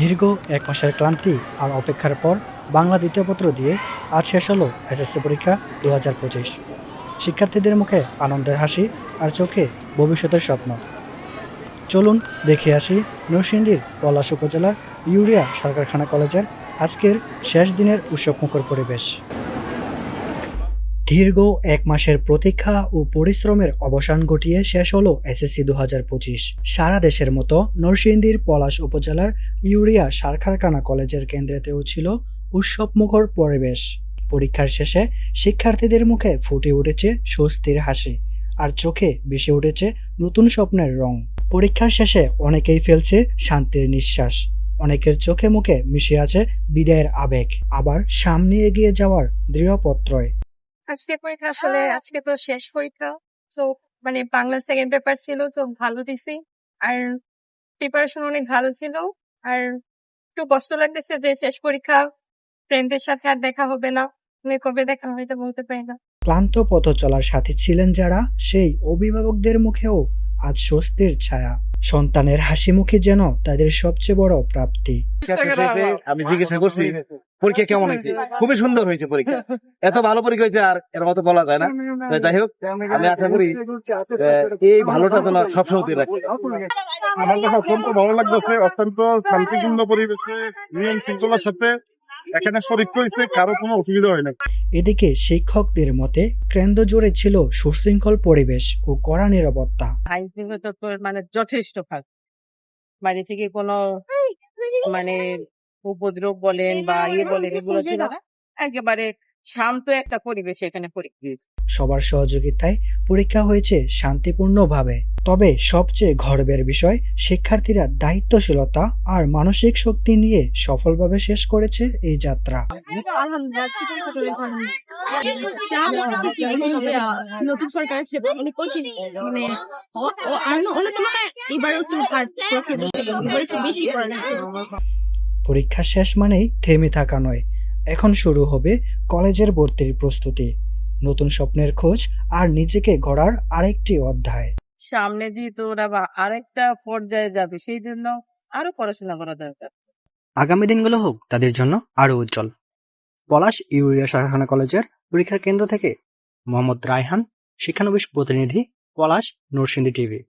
দীর্ঘ এক মাসের ক্লান্তি আর অপেক্ষার পর বাংলা দ্বিতীয় পত্র দিয়ে আজ শেষ হলো এসএসসি পরীক্ষা দু হাজার পঁচিশ। শিক্ষার্থীদের মুখে আনন্দের হাসি আর চোখে ভবিষ্যতের স্বপ্ন। চলুন দেখে আসি নরসিংদীর পলাশ উপজেলার ইউরিয়া সরকারখানা কলেজের আজকের শেষ দিনের উৎসব মুখর পরিবেশ। দীর্ঘ এক মাসের প্রতীক্ষা ও পরিশ্রমের অবসান ঘটিয়ে শেষ হলো এসএসসি দু হাজার পঁচিশ। সারা দেশের মতো নরসিংদীর পলাশ উপজেলার ইউরিয়া সার কারখানা কলেজের কেন্দ্রেতেও ছিল উৎসবমুখর পরিবেশ। পরীক্ষার শেষে শিক্ষার্থীদের মুখে ফুটে উঠেছে স্বস্তির হাসি, আর চোখে ভেসে উঠেছে নতুন স্বপ্নের রং। পরীক্ষার শেষে অনেকেই ফেলছে শান্তির নিঃশ্বাস, অনেকের চোখে মুখে মিশে আছে বিদায়ের আবেগ, আবার সামনে এগিয়ে যাওয়ার দৃঢ়পত্রয় আজকে পরীক্ষা আসলে আজকে তো শেষ পরীক্ষা। তো মানে বাংলা সেকেন্ড পেপার ছিল তো ভালো দিছি। আর প্রিপারেশন অনেক ভালো ছিল। আর একটু কষ্ট লাগতেছে যে শেষ পরীক্ষা ফ্রেন্ডদের সাথে আর দেখা হবে না। মানে কবে দেখা হবে এটা বলতে পারি না। ক্লান্ত পথ চলার সাথী ছিলেন যারা সেই অভিভাবকদের মুখেও আজ স্বস্তির ছায়া। সন্তানের হাসি মুখে যেন তাদের সবচেয়ে বড় প্রাপ্তি। আমি জিজ্ঞাসা করছি পরীক্ষা কেমন হয়েছে? খুবই সুন্দর হয়েছে পরীক্ষা। এত ভালো পরীক্ষা হয়েছে আর এর মতো বলা যায় না। যাই হোক আমি আশা করি এই ভালোটা যেন সবসময় রাখি। আমার কাছে অত্যন্ত ভালো লাগতেছে অত্যন্ত শান্তিপূর্ণ পরিবেশে নিয়ম শৃঙ্খলার সাথে এখানে পরীক্ষা হয়েছে কারও কোনো অসুবিধা হয় না। এদিকে শিক্ষকদের মতে কেন্দ্র জুড়ে ছিল সুশৃঙ্খল পরিবেশ ও কড়া নিরাপত্তা। আইন তো মানে যথেষ্ট ফাঁক। বাড়ি থেকে কোনো মানে উপদ্রব বলেন বা ইয়ে বলেন এগুলো ছিল না একেবারে শান্ত একটা পরিবেশ এখানে পরীক্ষা দিয়েছে সবার সহযোগিতায় পরীক্ষা হয়েছে শান্তিপূর্ণভাবে তবে সবচেয়ে গর্বের বিষয় শিক্ষার্থীরা দায়িত্বশীলতা আর মানসিক শক্তি নিয়ে সফলভাবে শেষ করেছে এই যাত্রা নতুন সরকার মানে বেশি পরীক্ষা শেষ মানেই থেমে থাকা নয়। এখন শুরু হবে কলেজের ভর্তির প্রস্তুতি। নতুন স্বপ্নের খোঁজ আর নিজেকে গড়ার আরেকটি অধ্যায়। সামনে যেহেতু ওরা বা আরেকটা পর্যায়ে যাবে সেই জন্য আরও পড়াশোনা করা দরকার। আগামী দিনগুলো হোক তাদের জন্য আরও উজ্জ্বল। পলাশ ইউরিয়া শাখানা কলেজের পরীক্ষার কেন্দ্র থেকে মোহাম্মদ রায়হান শিক্ষানবিশ প্রতিনিধি পলাশ নরসিংদী টিভি।